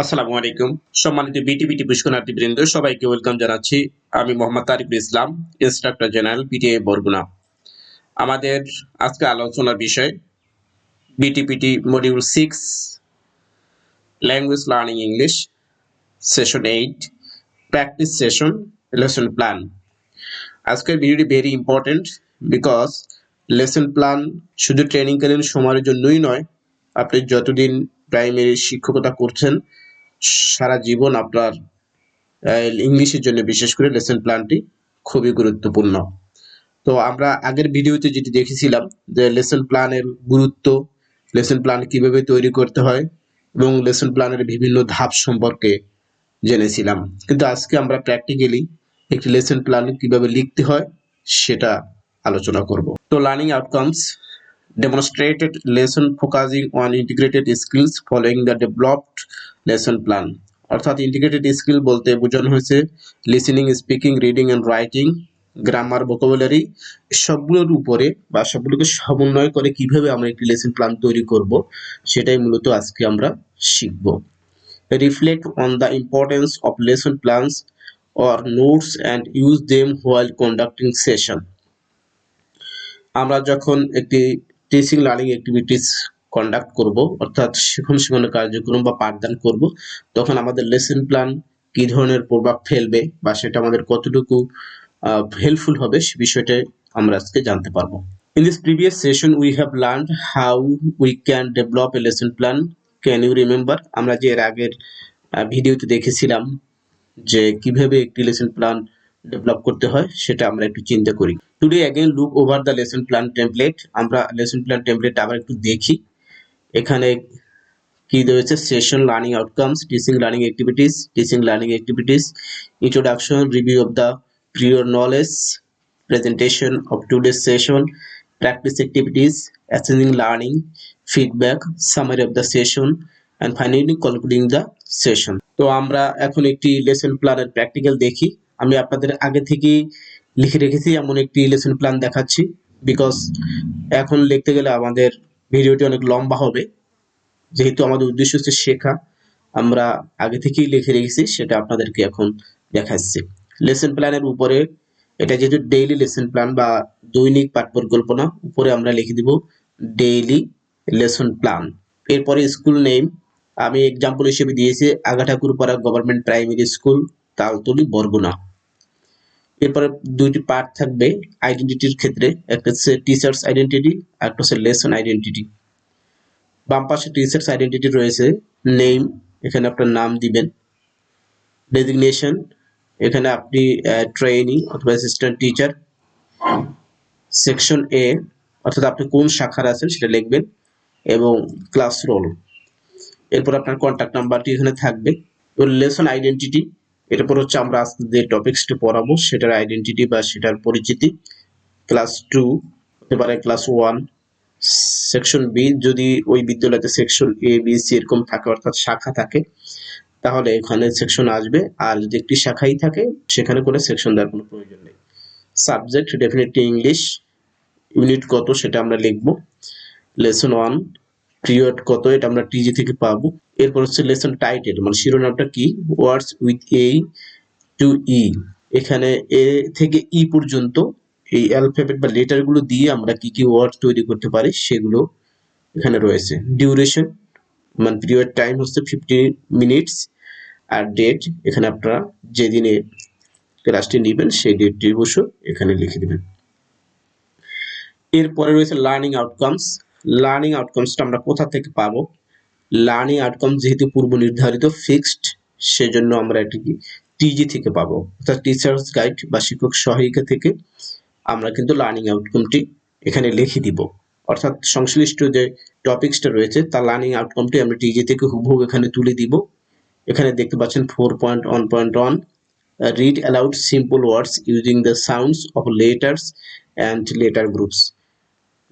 আসসালামু আলাইকুম। সম্মানিত পুষ্কনার্থী বৃন্দ সবাইকে ওয়েলকাম জানাচ্ছি। আমি Mohammad Tariqul Islam instructor general BTA Barguna. আমাদের আজকে আলোচনার বিষয় BTPT module six language learning English session eight practice session lesson plan আজকের ভিডিওটি very important because lesson plan শুধু ট্রেনিংকালীন সময়ের জন্যই নয়, আপনি যতদিন প্রাইমারি শিক্ষকতা করছেন সারা জীবন আপনার ইংলিশের জন্য, বিশেষ করে লেসন প্ল্যানটি খুবই গুরুত্বপূর্ণ। তো আমরা আগের ভিডিওতে যেটি দেখেছিলাম, যে লেসন প্ল্যানের গুরুত্ব লেসন প্ল্যান কীভাবে তৈরি করতে হয় এবং লেসন প্ল্যানের বিভিন্ন ধাপ সম্পর্কে জেনেছিলাম। কিন্তু আজকে আমরা প্র্যাকটিক্যালি একটি লেসন প্ল্যান কীভাবে লিখতে হয়, সেটা আলোচনা করব। তো learning outcomes demonstrated lesson focusing on integrated skills following the developed lesson plan. অর্থাৎ ইন্টিগ্রেটেড স্কিল বলতে বোঝানো হয়েছে listening speaking reading and writing grammar vocabulary সবগুলোর উপরে বা সবগুলোকে সমন্বয় করে কীভাবে আমরা একটি লেসন প্ল্যান তৈরি করব, সেটাই মূলত আজকে আমরা শিখব। Reflect on the importance of lesson plans or notes and use them while conducting session আমরা যখন একটি টিচিং লার্নিং অ্যাক্টিভিটিস কন্ডাক্ট করব, অর্থাৎ শিখন শিখনের কার্যক্রম বা পাঠদান করব, তখন আমাদের লেসন প্ল্যান কি ধরনের প্রভাব ফেলবে বা সেটা আমাদের কতটুকু হেল্পফুল হবে সে বিষয়টা আমরা আজকে জানতে পারব। In this previous session we have learn how we can develop a lesson plan can you remember আমরা যে এর আগের ভিডিওতে দেখেছিলাম যে কীভাবে একটি লেসন প্ল্যান ডেভেলপ করতে হয়, সেটা আমরা একটু চিন্তা করি। Today again look over the lesson plan template আমরা লেসন প্ল্যান টেমপ্লেট আবার একটু দেখি। এখানে কি রয়েছে? Session learning outcomes teaching learning activities teaching learning activities introduction review of the knowledge presentation of today's session practice activities ascending learning feedback summary of the session and finally concluding the session তো আমরা এখন একটি lesson প্ল্যানের practical দেখি। আমি আপনাদের আগে থেকেই লিখে রেখেছি, এমন একটি লেসন প্ল্যান দেখাচ্ছি। বিকজ এখন লিখতে গেলে আমাদের ভিডিওটি অনেক লম্বা হবে। যেহেতু আমাদের উদ্দেশ্য হচ্ছে শেখা, আমরা আগে থেকেই লিখে রেখেছি, সেটা আপনাদেরকে এখন দেখাচ্ছি। লেসন প্ল্যানের উপরে, এটা যেহেতু ডেইলি লেসন প্ল্যান বা দৈনিক পাঠ পরিকল্পনা উপরে আমরা লিখে দিব ডেইলি লেসন প্ল্যান এরপরে স্কুল নেম আমি এক্সাম্পল হিসেবে দিয়েছি Aga Agathakurpara government primary school Taltali, Barguna. এরপরে দুইটি পার্ট থাকবে আইডেন্টিটির ক্ষেত্রে। একটা হচ্ছে টিচার্স আইডেন্টিটি আর একটা হচ্ছে লেসন আইডেন্টিটি বাম পাশে টিচার্স আইডেন্টিটি রয়েছে নেম এখানে আপনার নাম দিবেন ডেজিগনেশন এখানে আপনি ট্রেনিং অথবা অ্যাসিস্ট্যান্ট টিচার সেকশন এ অর্থাৎ আপনি কোন শাখার আছেন সেটা লিখবেন, এবং ক্লাস রোল এরপর আপনার কন্ট্যাক্ট নাম্বারটি এখানে থাকবে লেসন আইডেন্টিটি এরপর হচ্ছে আমরা আজকে যে টপিক্সটি পড়াবো, সেটার আইডেন্টিটি বা সেটার পরিচিতি। ক্লাস টু হতে পারে ক্লাস ওয়ান সেকশন বি যদি ওই বিদ্যালয়তে সেকশন এ বি সি এরকম থাকে, অর্থাৎ শাখা থাকে, তাহলে এখানে সেকশন আসবে। আর যদি একটি শাখাই থাকে, সেখানে করে সেকশন দেওয়ার কোনো প্রয়োজন নেই। সাবজেক্ট ডেফিনেটলি ইংলিশ ইউনিট কত সেটা আমরা লিখব। লেসন ওয়ান পিরিয়ড কত, এটা আমরা টিজি থেকে পাবো। এরপর হচ্ছে লেসন টাইটেল মানে শিরোনামটা কি? Words with A to E এখানে এ থেকে ই পর্যন্ত এই অ্যালফাবেট বা লেটারগুলো দিয়ে আমরা কি কি ওয়ার্ড তৈরি করতে পারি, সেগুলো এখানে রয়েছে। ডিউরেশন মানে পিরিয়ড টাইম হচ্ছে ফিফটি মিনিটস আর ডেট এখানে আপনারা যেদিনে ক্লাসটি নেবেন, সেই ডেটটি অবশ্য এখানে লিখে দেবেন। এরপরে রয়েছে লার্নিং আউটকামস লার্নিং আউটকামসটা আমরা কোথা থেকে পাবো? লার্নিং আউটকাম যেহেতু পূর্ব নির্ধারিত ফিক্সড সেজন্য আমরা এটি টিজি থেকে পাবো। অর্থাৎ টিচার্স গাইড বা শিক্ষক সহায়িকা থেকে আমরা কিন্তু লার্নিং আউটকামটি এখানে লিখে দিব। অর্থাৎ সংশ্লিষ্ট যে টপিক্সটা রয়েছে তার লার্নিং আউটকামটি আমরা টিজি থেকে হুবহু এখানে তুলে দিব। এখানে দেখতে পাচ্ছেন four point one point one read aloud simple words using the sounds of letters and letter groups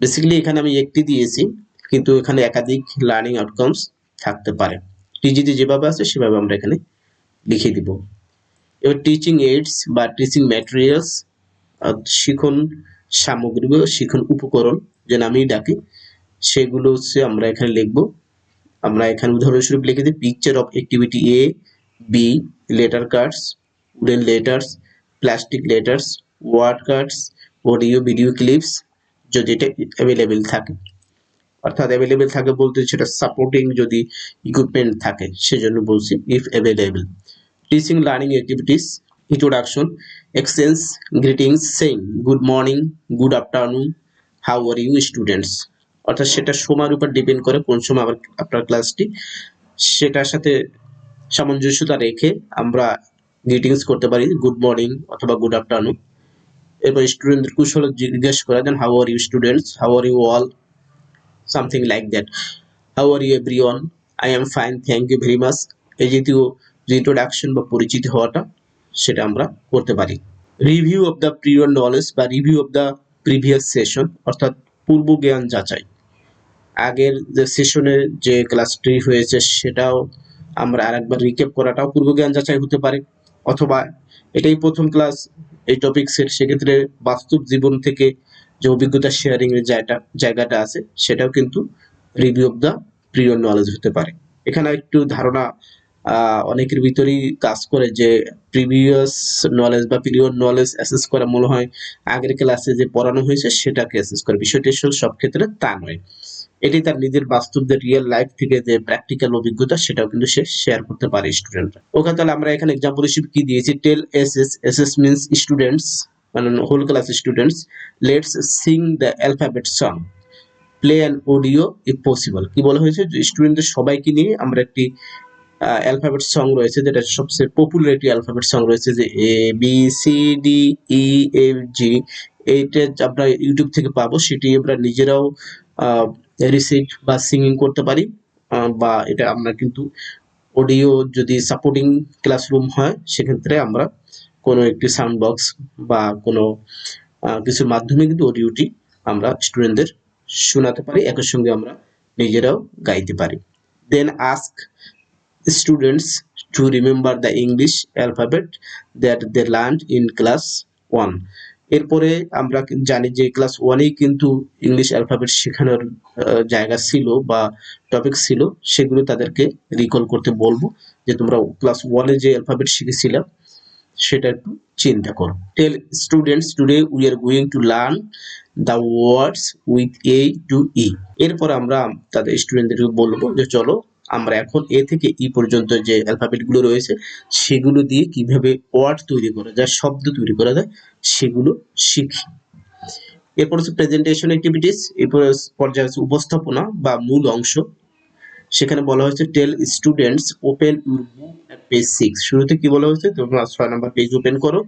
basically এখানে আমি একটি দিয়েছি, কিন্তু এখানে একাধিক লার্নিং আউটকামস থাকতে পারে। টিজিতে যেভাবে আছে, সেভাবে আমরা এখানে লিখে দিব। এবার টিচিং এইডস বা টিচিং ম্যাটেরিয়ালস শিখন সামগ্রী বা শিখন উপকরণ যে নামেই ডাকি, সেগুলো হচ্ছে আমরা এখানে লিখব। আমরা এখানে উদাহরণস্বরূপ লিখে দিই picture of activity A B letter cards wooden letters plastic letters word cards audio video clips যদি এটা অ্যাভেলেবেল থাকে। অর্থাৎ অ্যাভেলেবেল থাকে বলতে সেটা সাপোর্টিং যদি ইকুইপমেন্ট থাকে, সেজন্য বলছি if available teaching learning activities introduction exchange greetings saying good morning good afternoon how are you students অর্থাৎ সেটা সময়ের উপর ডিপেন্ড করে কোন সময় আবার আপনার ক্লাসটি সেটার সাথে সামঞ্জস্যতা রেখে আমরা গ্রিটিংস করতে পারি গুড মর্নিং অথবা গুড আফটারনুন এরপর স্টুডেন্টদের কুশল জিজ্ঞেস করা then how are you students how are you all something like that how are you everyone I am fine thank you very much এই জাতীয় ইন্ট্রোডাকশন বা পরিচিত হওয়াটা, সেটা আমরা করতে পারি। Review of the previous knowledge বা review of the previous session অর্থাৎ পূর্ব জ্ঞান যাচাই। আগের যে সেশনে যে ক্লাসটি হয়েছে, সেটাও আমরা আরেকবার রিক্যাপ করাটাও পূর্ব জ্ঞান যাচাই হতে পারে। অথবা এটাই প্রথম ক্লাস এই টপিকসের সেক্ষেত্রে বাস্তব জীবন থেকে যে অভিজ্ঞতা শেয়ারিং এর জায়গাটা জায়গাটা আছে, সেটাও কিন্তু review of the previous knowledge হতে পারে। এখানে একটু ধারণা অনেকের ভিতরেই কাজ করে যে প্রিভিয়াস নলেজ বা পিরিয়ড নলেজ অ্যাসেস করা মনে হয় আগের ক্লাসে যে পড়ানো হয়েছে, সেটাকে অ্যাসেস করে। বিষয়টি সব ক্ষেত্রে তা নয়। এটি তার নিজের বাস্তব যে রিয়েল লাইফ থেকে যে প্র্যাকটিক্যাল অভিজ্ঞতা, সেটাও কিন্তু সে শেয়ার করতে পারে স্টুডেন্টরা ওকে, তাহলে আমরা এখানে এক্সাম্পল হিসেবে কি দিয়েছি? Tell S S S S means students মানে whole class students let's sing the alphabet song play an audio if possible কি বলা হয়েছে? স্টুডেন্টদের সবাইকে নিয়ে আমরা একটি অ্যালফাবেট সং রয়েছে, যেটা সবচেয়ে পপুলার একটি অ্যালফাবেট সং রয়েছে, যে A B C D E F G এইটা আমরা ইউটিউব থেকে পাবো। সেটি আমরা নিজেরাও রিসিট বা সিঙ্গিং করতে পারি বা এটা আমরা কিন্তু অডিও যদি সাপোর্টিং ক্লাসরুম হয়, সেক্ষেত্রে আমরা কোনো একটি সাউন্ড বক্স বা কোনো কিছুর মাধ্যমে কিন্তু অডিওটি আমরা স্টুডেন্টদের শোনাতে পারি, একই সঙ্গে আমরা নিজেরাও গাইতে পারি। Then ask students to remember the English alphabet that they learned in class 1 এরপরে আমরা জানি যে ক্লাস ওয়ানেই কিন্তু ইংলিশ অ্যালফাবেট শেখানোর জায়গা ছিল বা টপিক ছিল, সেগুলো তাদেরকে রিকল করতে বলব যে তোমরা ক্লাস ওয়ানে যে অ্যালফাবেট শিখেছিলে, সেটা একটু চিন্তা করো। Tell students today we are going to learn the words with A to E এরপর আমরা তাদের স্টুডেন্টদেরকে বলব যে চলো আমরা এখন এ থেকে ই পর্যন্ত যে অ্যালফাবেটগুলো রয়েছে, সেগুলো দিয়ে কীভাবে ওয়ার্ড তৈরি করা যায়, শব্দ তৈরি করা যায়, সেগুলো শিখি। এরপর হচ্ছে প্রেজেন্টেশন অ্যাক্টিভিটিস এরপর পর্যায়ে হচ্ছে উপস্থাপনা বা মূল অংশ। সেখানে বলা হয়েছে tell students open page six শুরুতে কি বলা হয়েছে? তোমরা ছয় নম্বর পেজ ওপেন করো।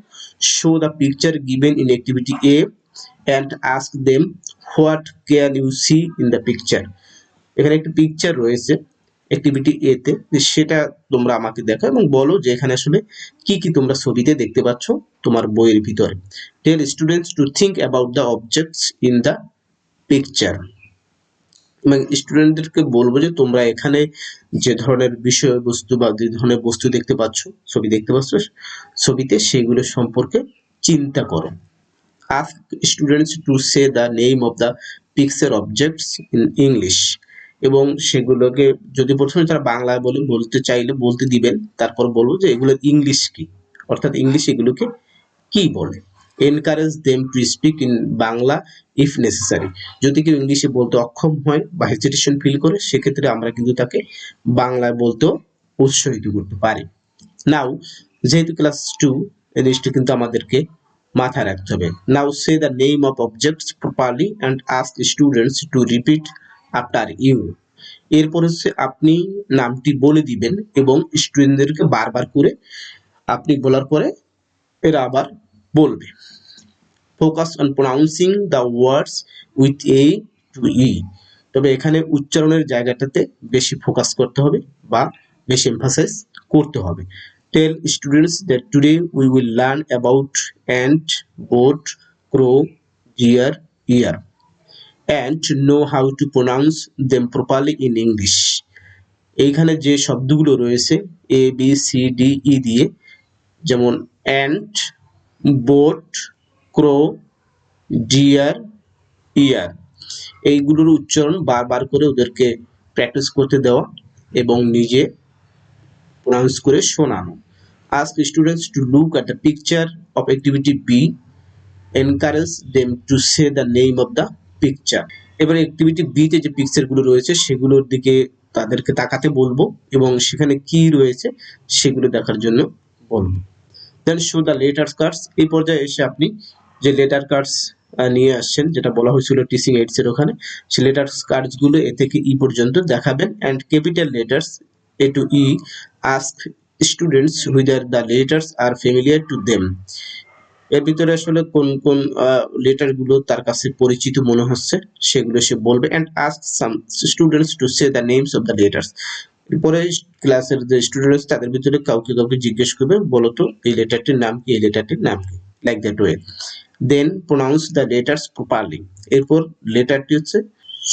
Show the picture given in activity A and ask them what can you see in the picture এখানে একটি পিকচার রয়েছে। অ্যাক্টিভিটি এ তে সেটা তোমরা আমাকে দেখো এবং বলো যে এখানে আসলে কি কি তোমরা ছবিতে দেখতে পাচ্ছ তোমার বইয়ের ভিতরে। Tell students to think about the objects in the picture এবং স্টুডেন্টদেরকে বলব যে তোমরা এখানে যে ধরনের বিষয়বস্তু বা যে ধরনের বস্তু দেখতে পাচ্ছ, ছবি দেখতে পাচ্ছ, ছবিতে সেগুলো সম্পর্কে চিন্তা করো। Ask students to say the name of the picture objects in English. এবং সেগুলোকে যদি প্রথমে তারা বাংলায় বলে বলতে চাইলে বলতে দিবেন, তারপর বলব যে এগুলোর ইংলিশ কি? অর্থাৎ ইংলিশ এগুলোকে কি বলে? Encourage them to speak in Bangla if necessary যদি কেউ ইংলিশে বলতে অক্ষম হয় বা হেজিটেশন ফিল করে, সেক্ষেত্রে আমরা কিন্তু তাকে বাংলায় বলতেও উৎসাহিত করতে পারি। নাও যেহেতু ক্লাস টু এই জিনিসটি কিন্তু আমাদেরকে মাথায় রাখতে হবে। Now say the name of objects properly and ask students to repeat after you এরপর হচ্ছে আপনি নামটি বলে দিবেন এবং স্টুডেন্টদেরকে বারবার করে আপনি বলার পরে এরা আবার বলবে। Focus on pronouncing the words with A to E তবে এখানে উচ্চারণের জায়গাটাতে বেশি ফোকাস করতে হবে বা বেশি এমফাসাইজ করতে হবে। Tell students that today we will learn about ant boat crow deer ear and know how to pronounce them properly in English এইখানে যে শব্দগুলো রয়েছে A B C D E দিয়ে, যেমন ant boat crow deer ear এইগুলোর উচ্চারণ বারবার করে ওদেরকে প্র্যাকটিস করতে দেওয়া এবং নিজে প্রনাউন্স করে শোনানো। Ask students to look at the picture of activity B encourage them to say the name of the picture এবার অ্যাক্টিভিটি বিতে যে পিকচারগুলো রয়েছে, সেগুলোর দিকে তাদেরকে তাকাতে বলব এবং সেখানে কি রয়েছে সেগুলো দেখার জন্য বলব। Then show the letter cards এই পর্যায়ে এসে আপনি যে লেটার কার্ডস নিয়ে আসছেন, যেটা বলা হয়েছিল টিচিং এইডস এর ওখানে, সে লেটার কার্ডসগুলো এ থেকে ই পর্যন্ত দেখাবেন। And capital letters A to E ask students whether the letters are familiar to them এর ভিতরে আসলে কোন কোন লেটারগুলো তার কাছে পরিচিত মনে হচ্ছে, সেগুলো সে বলবে and ask some students to say the names of the letters এরপরে ক্লাসের যে স্টুডেন্টস তাদের ভিতরে কাউকে কাউকে জিজ্ঞেস করবে, বলো তো, এই লেটারটির নাম কি? এই লেটারটির নাম কি? Like that way then pronounce the letters properly এরপর লেটারটি হচ্ছে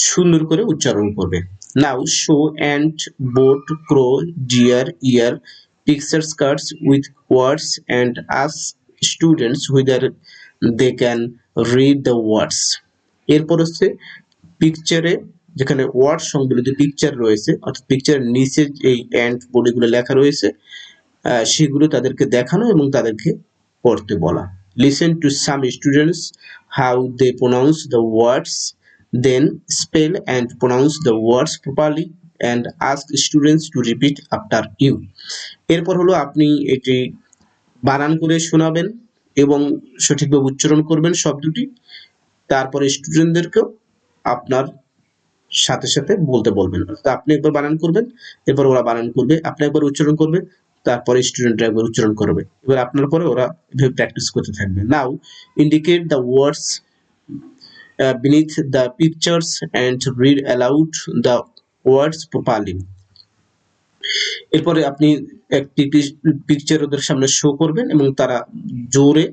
সুন্দর করে উচ্চারণ করবে। Now show ant boat crow deer ear picture cards with words and ask students whether they can read the words এরপর হচ্ছে পিকচারে যেখানে ওয়ার্ড সংবলিত পিকচার রয়েছে, অর্থাৎ পিকচারের নিচে এই অ্যান্ড বডিগুলো লেখা রয়েছে সেগুলো তাদেরকে দেখানো এবং তাদেরকে পড়তে বলা। Listen to some students how they pronounce the words then spell and pronounce the words properly and ask students to repeat after you এরপর হলো আপনি এটি বানান করে শোনাবেন এবং সঠিকভাবে উচ্চারণ করবেন শব্দটি তারপরে স্টুডেন্টদেরকেও আপনার সাথে সাথে বলতে বলবেন। আপনি একবার বানান করবেন, এরপর ওরা বানান করবে, আপনি একবার উচ্চারণ করবে, তারপরে স্টুডেন্টরা একবার উচ্চারণ করবে। এবার আপনার পরে ওরা এভাবে প্র্যাকটিস করতে থাকবে। Now indicate the words beneath the pictures and read aloud the words properly এরপরে আপনি একটি পিকচার ওদের সামনে শো করবেন এবং তারা জোরে,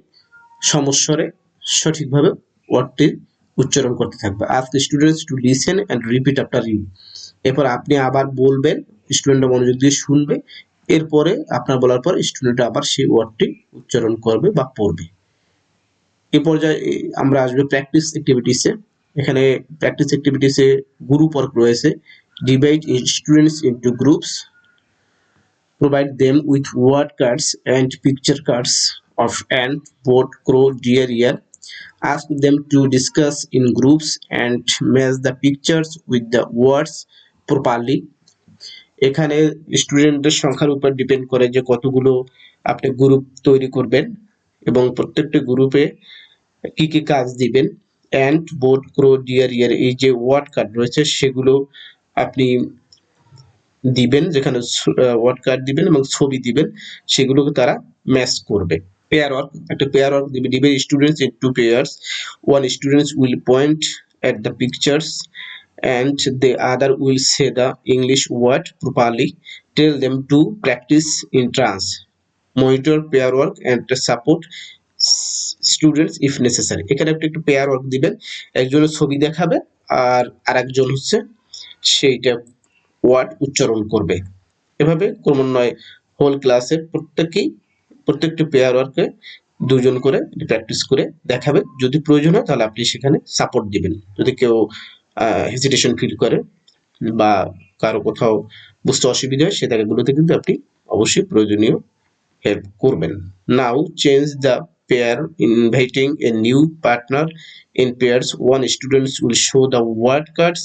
সমস্বরে সঠিকভাবে ওয়ার্ডটি উচ্চারণ করতে থাকবে। আজকে students to listen and repeat after you এরপর আপনি আবার বলবেন স্টুডেন্টরা মনোযোগ দিয়ে শুনবে। এরপরে আপনার বলার পর স্টুডেন্ট আবার সেই ওয়ার্ডটি উচ্চারণ করবে বা পড়বে। এ পর্যায়ে আমরা আসবে প্র্যাকটিস অ্যাক্টিভিটিসে এখানে প্র্যাকটিস অ্যাক্টিভিটিসে গ্রুপ ওয়ার্ক রয়েছে। Divide students into groups provide them with word cards and picture cards of ant, boat, crow, deer, ear. Ask them to discuss in groups and match the pictures with the words properly. এখানে স্টুডেন্টদের সংখ্যার উপর depend করে যে কতগুলো আপনি group তৈরি করবেন এবং প্রত্যেকটি গ্রুপে কি কি কাজ দিবেন and boat crow deer ear এই যে ওয়ার্ড কার্ড রয়েছে সেগুলো আপনি দিবেন, যেখানে ওয়ার্ড কার্ড দিবেন এবং ছবি দিবেন, সেগুলোকে তারা ম্যাচ করবে। পেয়ার ওয়ার্ক একটা পেয়ার ওয়ার্ক দিবে। দিবে students into pairs one students will point at the pictures and the other will say the English word properly. Tell them to practice in trance. Monitor pair work and support students if necessary এখানে একটা একটু pair work দিবেন। একজনের ছবি দেখাবে আর আরেকজন হচ্ছে সেইটা ওয়ার্ড উচ্চারণ করবে। এভাবে ক্রমান্বয়ে হোল ক্লাসে প্রত্যেকেই, প্রত্যেকটি পেয়ার ওয়ার্কে দুজন করে প্র্যাকটিস করে দেখাবে। যদি প্রয়োজন হয় তাহলে আপনি সেখানে সাপোর্ট দিবেন। যদি কেউ হেজিটেশন ফিল করে বা কারও কোথাও বুঝতে অসুবিধা হয়, সে জায়গাগুলোতে কিন্তু আপনি অবশ্যই প্রয়োজনীয় হেল্প করবেন। Now change the pair inviting a new partner in pairs one students will show the word cards.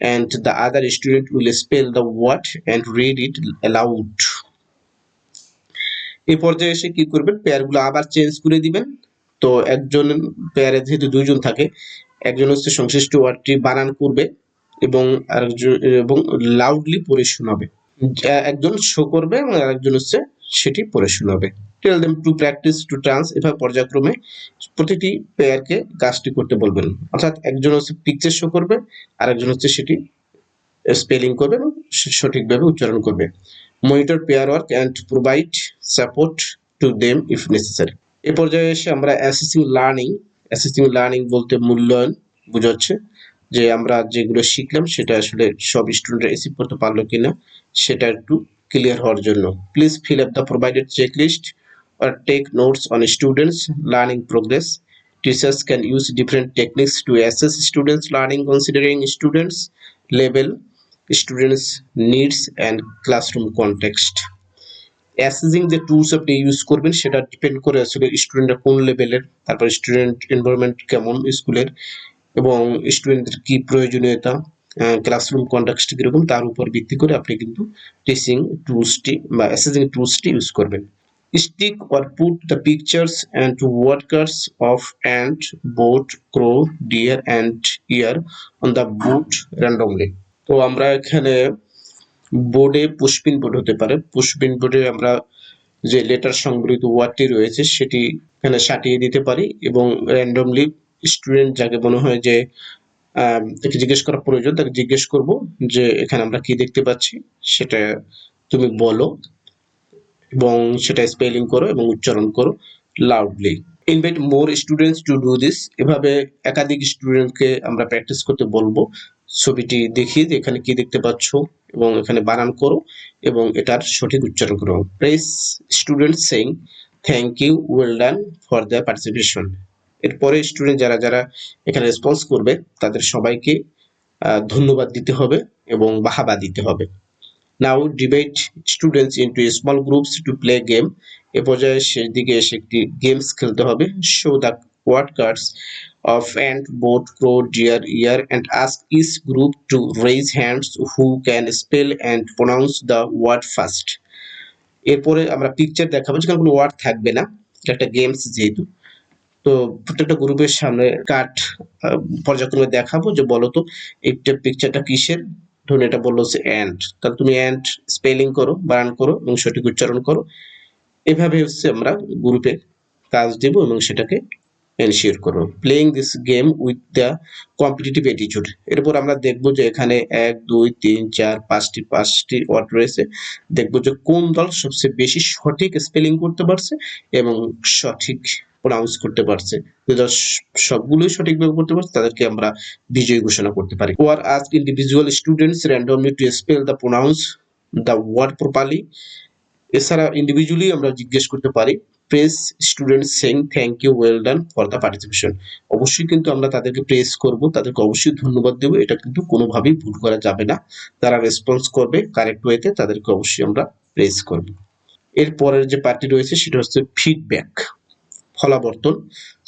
And the other student will spell the word and read it aloud. এই পর্যায়ে এসে কি করবেন? পেয়ারগুলো আবার চেঞ্জ করে দিবেন। তো একজন পেয়ারে যেহেতু দুইজন থাকে, একজন হচ্ছে সংশ্লিষ্ট ওয়ার্ডটি বানান করবে এবং আরেকজন, এবং লাউডলি পড়ে শোনাবে। একজন শো করবে এবং আরেকজন হচ্ছে সেটি পড়ে শোনাবে। Tell them to practice to trans এভাবে পর্যায়ক্রমে প্রতিটি পেয়ারকে কাজটি করতে বলবেন। অর্থাৎ একজন হচ্ছে পিকচার শো করবে আর একজন হচ্ছে সেটি স্পেলিং করবে এবং সঠিকভাবে উচ্চারণ করবে। Monitor pair work and provide support to them if necessary এ পর্যায়ে এসে আমরা অ্যাসেসিং লার্নিং অ্যাসেসিং লার্নিং বলতে মূল্যায়ন বোঝাচ্ছে যে আমরা যেগুলো শিখলাম সেটা আসলে সব স্টুডেন্টরা রিসিভ করতে পারল কিনা সেটা একটু ক্লিয়ার হওয়ার জন্য। Please fill up the provided checklist or take notes on students learning progress. Teachers can use different techniques to assess students learning, considering students level students needs and classroom context assessing যে tools আপনি use করবেন, সেটা depend করে আসলে স্টুডেন্টরা কোন লেভেলের তারপর স্টুডেন্ট এনভায়রনমেন্ট কেমন স্কুলের, এবং স্টুডেন্টদের কি প্রয়োজনীয়তা ক্লাসরুম কন্টেক্সট কীরকম, তার উপর ভিত্তি করে আপনি কিন্তু টিচিং টুলসটি বা অ্যাসেসিং টুলসটি ইউজ করবেন। Stick or put the pictures and workers of ant, boat, crow, deer and ear on the board randomly. তো আমরা এখানে বোর্ডে পুষ্পিন বোর্ড হতে পারে পুষ্পিন বোর্ডে আমরা যে লেটার সংবলিত ওয়ার্ডটি রয়েছে সেটি এখানে সাটিয়ে দিতে পারি এবং র্যান্ডমলি স্টুডেন্ট যাকে মনে হয় যে তাকে জিজ্ঞেস করা প্রয়োজন তাকে জিজ্ঞেস করব যে এখানে আমরা কি দেখতে পাচ্ছি সেটা তুমি বলো এবং সেটা স্পেলিং করো এবং উচ্চারণ করো loudly invite more students to do this এভাবে একাধিক স্টুডেন্টকে আমরা প্র্যাকটিস করতে বলব। ছবিটি দেখিয়ে যে এখানে কি দেখতে পাচ্ছ এবং এখানে বানান করো এবং এটার সঠিক উচ্চারণ করো। Praise student saying thank you well done for the participation এরপরে স্টুডেন্ট যারা যারা এখানে রেসপন্স করবে, তাদের সবাইকে ধন্যবাদ দিতে হবে এবং বাহাবা দিতে হবে। Now debate students into small groups to play game এ পর্যায়ে শেষ দিকে এসে একটি গেমস খেলতে হবে। Show the word cards of and boat crow deer ear and ask each group to raise hands who can spell and pronounce the word first এরপরে আমরা picture দেখাবো, যেখানে কোনো ওয়ার্ড থাকবে না। একটা গেমস যেহেতু। তো প্রত্যেকটা গ্রুপের সামনে কাঠ পর্যায়ক্রমে দেখাবো যে বলো তো, এইটা পিকচারটা কিসের? ধরুন এটা বলল হচ্ছে অ্যান্ড তাহলে তুমি অ্যান্ড স্পেলিং করো বানান করো এবং সঠিক উচ্চারণ করো। এভাবে হচ্ছে আমরা গ্রুপে কাজ দেব এবং সেটাকে এনশিওর করব। Playing this game with the competitive attitude এরপর আমরা দেখব যে এখানে এক, দুই, তিন, চার, পাঁচটি পাঁচটি ওয়ার্ড রয়েছে। দেখব যে কোন দল সবচেয়ে বেশি সঠিক স্পেলিং করতে পারছে এবং সঠিক প্রনাউন্স করতে পারছে। যারা সবগুলোই সঠিকভাবে করতে পারছে, তাদেরকে আমরা বিজয়ী ঘোষণা করতে পারি। ওয়ার আজ individual students randomly to spell the pronounce the word properly এছাড়া ইন্ডিভিজুয়ালি আমরা জিজ্ঞেস করতে পারি praise student saying thank you well done for the participation অবশ্যই কিন্তু আমরা তাদেরকে প্রেস করব, তাদেরকে অবশ্যই ধন্যবাদ দেবো, এটা কিন্তু কোনোভাবেই ভুল করা যাবে না। তারা রেসপন্স করবে কারেক্ট ওয়েতে তাদেরকে অবশ্যই আমরা প্রেস করব। এর পরের যে পার্টি রয়েছে, সেটা হচ্ছে feedback ফলাবর্তন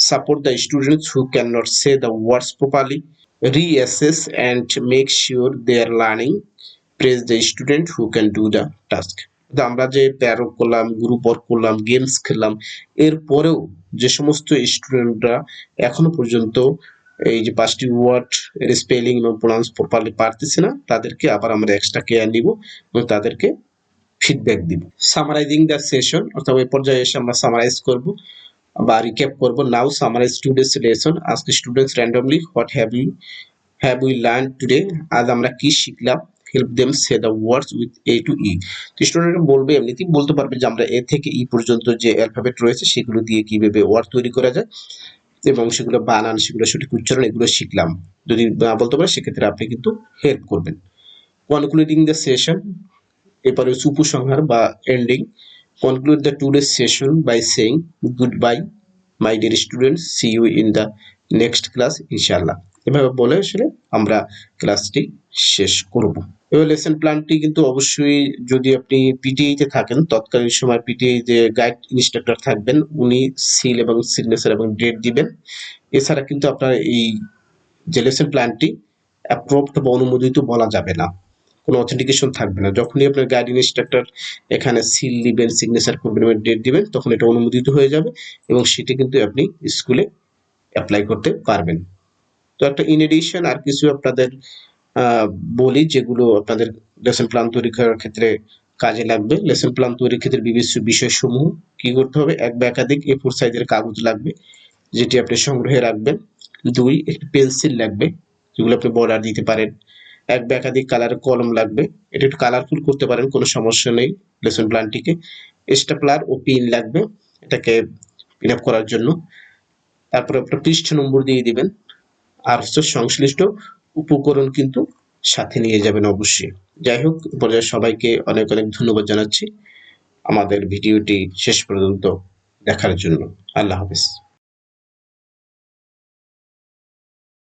support the students who can not say the words properly reassess and make sure they are learning praise the student who can do the task আমরা যে প্যারো করলাম গ্রুপ ওয়ার্ক করলাম গেমস খেললাম এরপরেও যে সমস্ত স্টুডেন্টরা এখনও পর্যন্ত এই যে পাঁচটি ওয়ার্ড এর স্পেলিং এবং প্রোনাউন্স প্রপারলি পারতেছে না, তাদেরকে আবার আমরা এক্সট্রা কেয়ার নিব এবং তাদেরকে ফিডব্যাক দিব। সামারাইজিং দ্য সেশন অর্থাৎ ওই পর্যায়ে এসে আমরা সামারাইজ করব। বা রিক্যাপ করব নাও সামারাইজ টুডেস লেসন আজকে students randomly what have you have we learn today আজ আমরা কি শিখলাম? Help them say the words with A two ই তো স্টুডেন্ট বলবে এমনিতেই বলতে পারবে যে আমরা এ থেকে ই পর্যন্ত যে অ্যালফাবেট রয়েছে, সেগুলো দিয়ে কীভাবে ওয়ার্ড তৈরি করা যায় এবং সেগুলো বানান, সেগুলো সঠিক উচ্চারণ, এগুলো শিখলাম। যদি না বলতে পারে, সেক্ষেত্রে আপনি কিন্তু হেল্প করবেন। কনক্লুডিং দ্য সেশন এরপরে উপসংহার বা ending the today session by saying good bye my dear student see you in the next class ইনশাআল্লাহ এভাবে বলে আসলে আমরা ক্লাসটি শেষ করব। এবার লেসন প্ল্যানটি কিন্তু অবশ্যই যদি আপনি পিটিআইতে থাকেন, তৎকালীন সময় পিটিআই যে গাইড ইনস্ট্রাক্টর থাকবেন, উনি সিল এবং সিগনেচার এবং ডেট দিবেন। এছাড়া কিন্তু আপনার এই যে লেসন প্ল্যানটি অ্যাপ্রুভড বা অনুমোদিত বলা যাবে না। কোনো অথেন্টিকেশন থাকবে না। যখনই আপনার গাইড ইনস্ট্রাক্টর এখানে সিল দিবেন সিগনেচার করবেন ডেট দিবেন, তখন এটা অনুমোদিত হয়ে যাবে এবং সেটি কিন্তু আপনি স্কুলে অ্যাপ্লাই করতে পারবেন। তো একটা ইন এডিশন আর কিছু আপনাদের বলি যেগুলো আপনাদের লেসন প্ল্যান তৈরি করার ক্ষেত্রে কাজে লাগবে। লেসন প্ল্যান তৈরির ক্ষেত্রে বিভিন্ন বিষয়সমূহ কি করতে হবে? এক বা একাধিক এ ফোর সাইজের কাগজ লাগবে, যেটি আপনি সংগ্রহে রাখবেন। দুই, একটি পেন্সিল লাগবে, যেগুলো আপনি বর্ডার দিতে পারেন। এক বা একাধিক কালারের কলম লাগবে। এটা একটু কালারফুল করতে পারেন, কোনো সমস্যা নেই লেসন প্ল্যানটিকে স্টেপলার ও পিন লাগবে এটাকে পিন আপ করার জন্য। তারপরে আপনার পৃষ্ঠ নম্বর দিয়ে দিবেন। আর সংশ্লিষ্ট উপকরণ কিন্তু সাথে নিয়ে যাবেন অবশ্যই। যাই হোক পর্যায়ে সবাইকে অনেক অনেক ধন্যবাদ জানাচ্ছি। আমাদের ভিডিওটি শেষ পর্যন্ত দেখার জন্য। আল্লাহ হাফেজ।